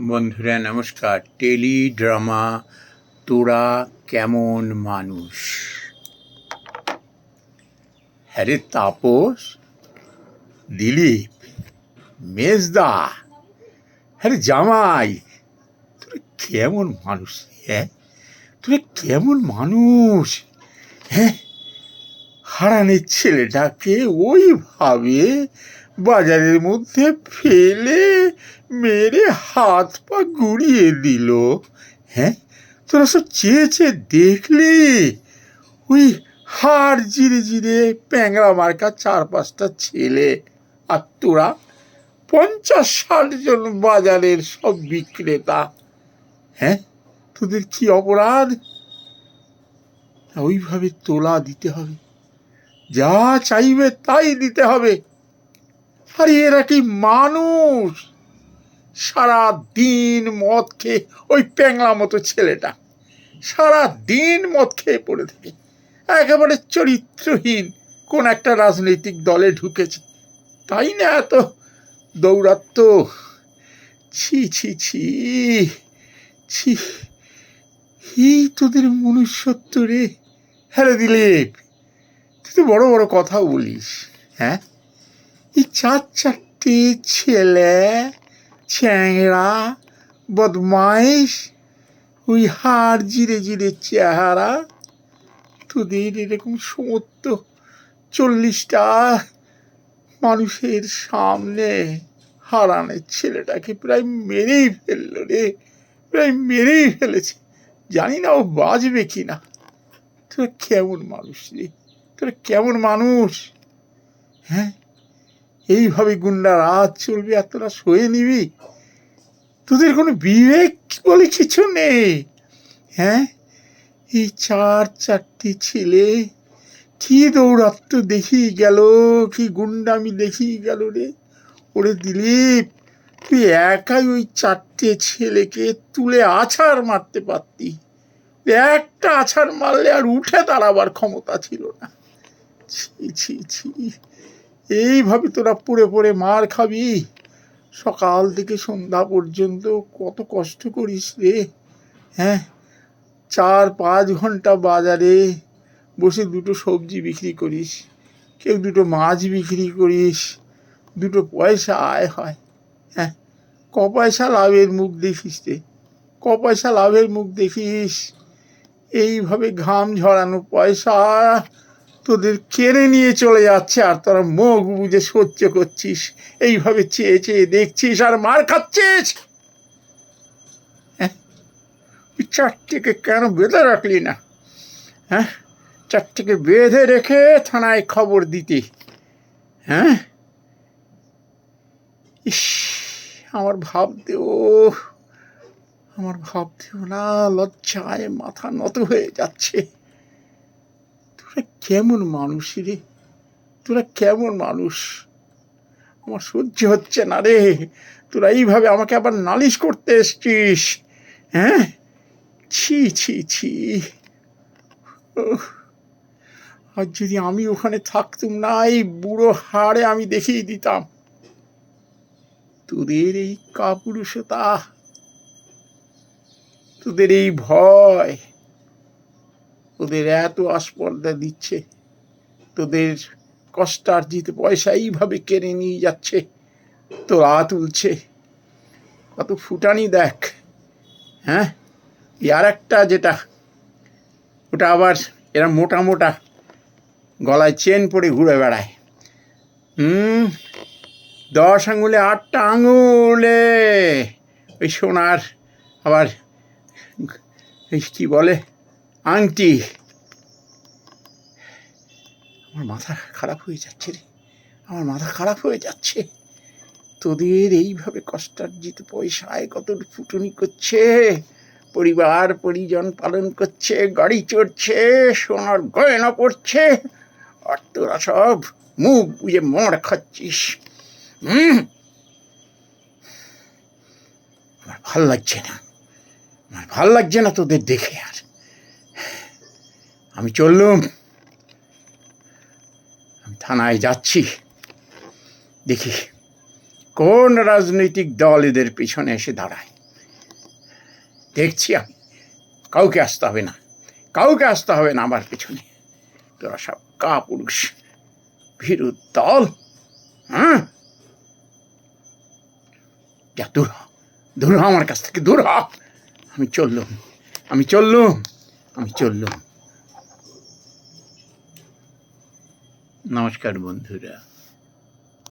বন্ধুরা, নমস্কার। Tele drama তোরা কেমন মানুষ? হ্যাঁ রে তাপস, দিলীপ, মেজদা হ্যাঁ রে জামাই, তোরা কেমন মানুষ হ্যাঁ? তোরা কেমন মানুষ হ্যাঁ? হারানের ছেলেটাকে ওইভাবে বাজারের মধ্যে ফেলে মেরে হাত পা গুড়িয়ে দিল। হ্যাঁ? তোরা সব চেয়ে চেয়ে দেখলি? ওই হাড় জিরে জিরে প্যাংরা মার্কা চার পাঁচটা ছেলে আর তোরা পঞ্চাশ ষাট জন বাজারের সব বিক্রেতা। হ্যাঁ? তোদের কি অপরাধ? ওইভাবে তোলা দিতে হবে। যা চাইবে তাই দিতে হবে। আরে এরা কি মানুষ? সারা দিন মদ খেয়ে ওই প্যাংলা মতো ছেলেটা। সারা দিন মদ খেয়ে পড়ে থাকে। একেবারে চরিত্রহীন কোন একটা রাজনৈতিক দলে ঢুকেছে। তাই না এত দৌড়াত্ম ছি ছি ছি ছি। এই তোদের মনুষ্যত্ব রে। হ্যাঁ রে দিলীপ, তুই তো বড় বড় কথা বলিস হ্যাঁ? চার চারটে ছেলে চ্যাংড়া বদমাইশ, ওই হাড় জিরে জিরে চেহারা, তোদের এরকম সমস্ত চল্লিশটা মানুষের সামনে হারানের ছেলেটাকে প্রায় মেরেই ফেলল রে, প্রায় মেরেই ফেলেছে। জানি না ও বাঁচবে কি না তোরা কেমন মানুষ রে? তোরা কেমন মানুষ? হ্যাঁ? এইভাবে গুন্ডা রাত চলবে আর তোরা সয়ে নিবি? তোদের কোনো বিবেক বলে কিছু নেই। হ্যাঁ? এই চার চারটি ছেলে কি দৌড়াত্ম দেখি গেল, কি গুন্ডামি দেখি গেল রে? ওরে দিলীপ, তুই একাই ওই চারটে ছেলেকে তুলে আছাড় মারতে পারতি। একটা আছাড় মারলে আর উঠে দাঁড়াবার ক্ষমতা ছিল না। ছি ছি ছি। এইভাবে তোরা পড়ে পড়ে মার খাবি। সকাল থেকে সন্ধ্যা পর্যন্ত কত কষ্ট করিস রে। হ্যাঁ চার পাঁচ ঘণ্টা বাজারে বসে দুটো সবজি বিক্রি করিস, কেউ দুটো মাছ বিক্রি করিস, দুটো পয়সা আয় হয়। হ্যাঁ ক পয়সা লাভের মুখ দেখিস রে। ক পয়সা লাভের মুখ দেখিস। এইভাবে ঘাম ঝরানো পয়সা তোদের কেড়ে নিয়ে চলে যাচ্ছে, আর তোরা মুখ বুঝে সহ্য করছিস। এইভাবে চেয়ে চেয়ে দেখছিস আর মার খাচ্ছিস? হ্যাঁ? চারটিকে কেন বেঁধে রাখলি না? হ্যাঁ? চারটিকে বেঁধে রেখে থানায় খবর দিতি। হ্যাঁ? ইস, আমার ভাবতেও আমার ভাবতেও না, লজ্জায় মাথা নত হয়ে যাচ্ছে। তোরা কেমন মানুষ রে? তোরা কেমন মানুষ? আমার সহ্য হচ্ছে না রে। তোরা এইভাবে আমাকে আবার নালিশ করতে এসছিস হ্যাঁ? ছি ছি ছি। আর যদি আমি ওখানে থাকতুম না, এই বুড়ো হাড়ে আমি দেখিয়ে দিতাম। তোদের এই কাপুরুষতা, তোদের এই ভয় তোদের এত আস্পর্ধা দিচ্ছে। তোদের কষ্টার্জিত পয়সা এইভাবে কেড়ে নিয়ে যাচ্ছে। তোরা তুলছে। কত ফুটানি দেখ। হ্যাঁ? আর একটা যেটা, ওটা আবার এরা মোটা মোটা গলায় চেন পরে ঘুরে বেড়ায়। হুম? দশ আঙুলে, আটটা আঙুলে। ওই সোনার আবার কী বলে? আংটি আমার মাথা খারাপ হয়ে যাচ্ছে রে। আমার মাথা খারাপ হয়ে যাচ্ছে। তোদের এইভাবে কষ্টার্জিত পয়সায় কত ফুটুনি করছে? পরিবার, পরিজন পালন করছে, গাড়ি চড়ছে, সোনার গয়না পড়ছে আর তোরা সব মুখ বুঝে মর খাচ্ছিস। হুম? আমার ভালো লাগছে না। আমার ভালো লাগছে না তোদের দেখে। আমি চললুম। আমি থানায় যাচ্ছি। দেখি কোন রাজনৈতিক দল এদের পিছনে এসে দাঁড়ায়। দেখছি আমি। কাউকে আসতে হবে না। কাউকে আসতে হবে না আমার পিছনে। তোরা সব কা পুরুষ ভীরু দল। হ্যাঁ? যা, দূর হ। দূর হ আমার কাছ থেকে, দূর হ। আমি চললুম। আমি চললুম। আমি চললুম। নমস্কার বন্ধুরা।